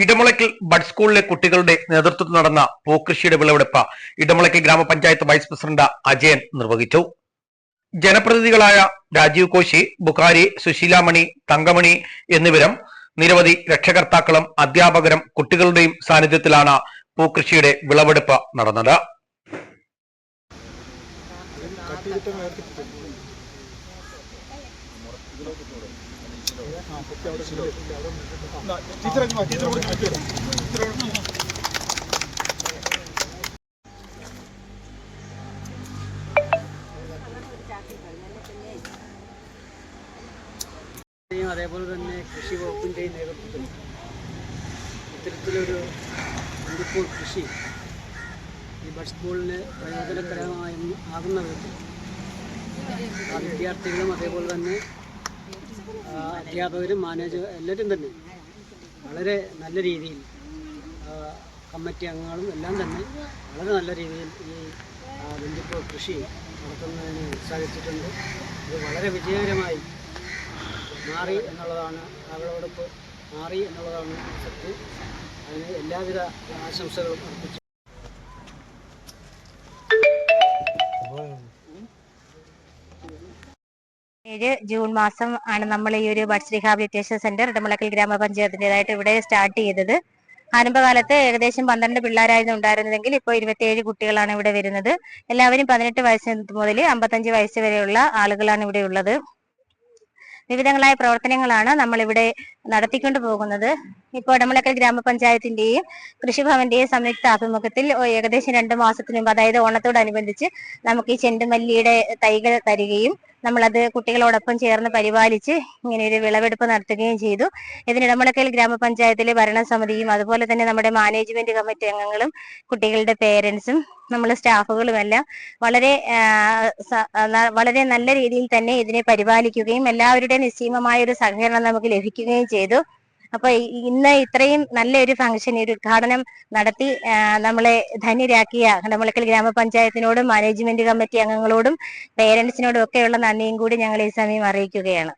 Edamulakkal bud സ്കൂളിലെ കുട്ടികളുടെ നേതൃത്വത്തിൽ നടന്ന പൂക്കൃഷിയുടെ വിളവെടുപ്പ് ഇടമുളയ്ക്കൽ ഗ്രാമപഞ്ചായത്ത് വൈസ് പ്രസിഡന്റ് അജയൻ നിർവഹിച്ചു. ജനപ്രതിനിധികളായ രാജീവ് കോശി ബുഖാരി സുശീലാമണി തങ്കമണി എന്നിവരും നിരവധി രക്ഷകർത്താക്കളും അധ്യാപകരും കുട്ടികളുടെയും സാന്നിധ്യത്തിലാണ് പൂക്കൃഷിയുടെ വിളവെടുപ്പ് നടന്നത്. അതേപോലെ തന്നെ കൃഷി വകുപ്പിന്റെയും നേതൃത്വത്തിൽ ഇത്തരത്തിലൊരു മുടിപ്പൂർ കൃഷി ഈ ബഡ് സ്കൂളിന് പ്രയോജനകരമായി ആകുന്ന വിധത്തിൽ ആ വിദ്യാർത്ഥികളും അതേപോലെ തന്നെ അധ്യാപകരും മാനേജർ എല്ലാവരും തന്നെ. വളരെ നല്ല രീതിയിൽ കമ്മിറ്റി അംഗങ്ങളും എല്ലാം തന്നെ വളരെ നല്ല രീതിയിൽ ഈ വെഞ്ചിപ്പൂർ കൃഷി നടത്തുന്നതിന് ഉത്സാഹിച്ചിട്ടുണ്ട്. ഇത് വളരെ വിജയകരമായി മാറി എന്നുള്ളതാണ് അവളോടൊപ്പം മാറി എന്നുള്ളതാണ് സത്യം. അതിന് എല്ലാവിധ ആശംസകളും അർപ്പിച്ചു. ഏഴ് ജൂൺ മാസം ആണ് നമ്മൾ ഈ ഒരു ബഡ്സ് റീഹാബിലിറ്റേഷൻ സെന്റർ ഇടമുളക്കൽ ഗ്രാമപഞ്ചായത്തിന്റെതായിട്ട് ഇവിടെ സ്റ്റാർട്ട് ചെയ്തത്. ആരംഭകാലത്ത് ഏകദേശം പന്ത്രണ്ട് പിള്ളേരായിരുന്നു ഉണ്ടായിരുന്നതെങ്കിൽ ഇപ്പോൾ ഇരുപത്തിയേഴ് കുട്ടികളാണ് ഇവിടെ വരുന്നത്. എല്ലാവരും പതിനെട്ട് വയസ്സ് മുതൽ അമ്പത്തഞ്ച് വയസ്സ് വരെയുള്ള ആളുകളാണ് ഇവിടെ ഉള്ളത്. വിവിധങ്ങളായ പ്രവർത്തനങ്ങളാണ് നമ്മൾ ഇവിടെ നടത്തിക്കൊണ്ട് പോകുന്നത്. ഇടമുളക്കൽ ഗ്രാമപഞ്ചായത്തിന്റെയും കൃഷിഭവന്റെയും സംയുക്ത ആഭിമുഖ്യത്തിൽ ഏകദേശം രണ്ട് മാസത്തിന് മുമ്പ് അതായത് ഓണത്തോടനുബന്ധിച്ച് നമുക്ക് ഈ ചെണ്ടുമല്ലിയുടെ തൈകൾ തരികയും നമ്മളത് കുട്ടികളോടൊപ്പം ചേർന്ന് പരിപാലിച്ച് ഇങ്ങനെ ഒരു വിളവെടുപ്പ് നടത്തുകയും ചെയ്തു. ഇതിന് ഇടമുളക്കൽ ഗ്രാമപഞ്ചായത്തിലെ ഭരണസമിതിയും അതുപോലെ തന്നെ നമ്മുടെ മാനേജ്മെന്റ് കമ്മിറ്റി അംഗങ്ങളും കുട്ടികളുടെ പേരൻസും നമ്മൾ സ്റ്റാഫുകളും എല്ലാം വളരെ വളരെ നല്ല രീതിയിൽ തന്നെ ഇതിനെ പരിപാലിക്കുകയും എല്ലാവരുടെയും നിസ്സീമമായ ഒരു സഹകരണം നമുക്ക് ലഭിക്കുകയും ചെയ്തു. അപ്പൊ ഇന്ന് ഇത്രയും നല്ലൊരു ഫംഗ്ഷൻ ഒരു ഉദ്ഘാടനം നടത്തി നമ്മളെ ധന്യരാക്കിയ കണ്ടമുളക്കൽ ഗ്രാമപഞ്ചായത്തിനോടും മാനേജ്മെന്റ് കമ്മിറ്റി അംഗങ്ങളോടും പേരൻസിനോടും ഒക്കെയുള്ള നന്ദിയും കൂടി ഞങ്ങൾ ഈ സമയം അറിയിക്കുകയാണ്.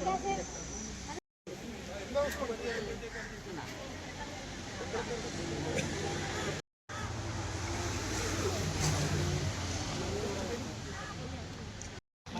Gracias.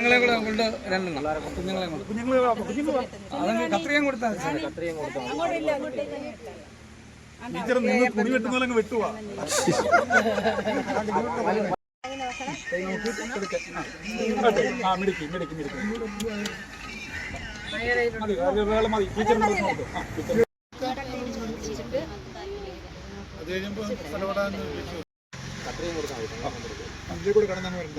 കുഞ്ഞുങ്ങളെ കൂടെ കൊണ്ട് രണ്ടെണ്ണം. കുഞ്ഞുങ്ങളെ കൊണ്ട്. കുഞ്ഞുങ്ങളെ അതങ്ങ് കത്രികം കൊടുത്താൽ ടീച്ചർ നിന്ന് തുണി വെട്ടുന്ന പോലെ അങ്ങ് വെട്ടുവാ. ആ മിടുക്കി മിടുക്കി മിടിക്ക്. മതി അത് വേള മതി. ടീച്ചർ അത് കഴിയുമ്പോ സ്ഥലപ്പെടാൻ അതിൽ കൂടെ കടന്നു വരണ്ട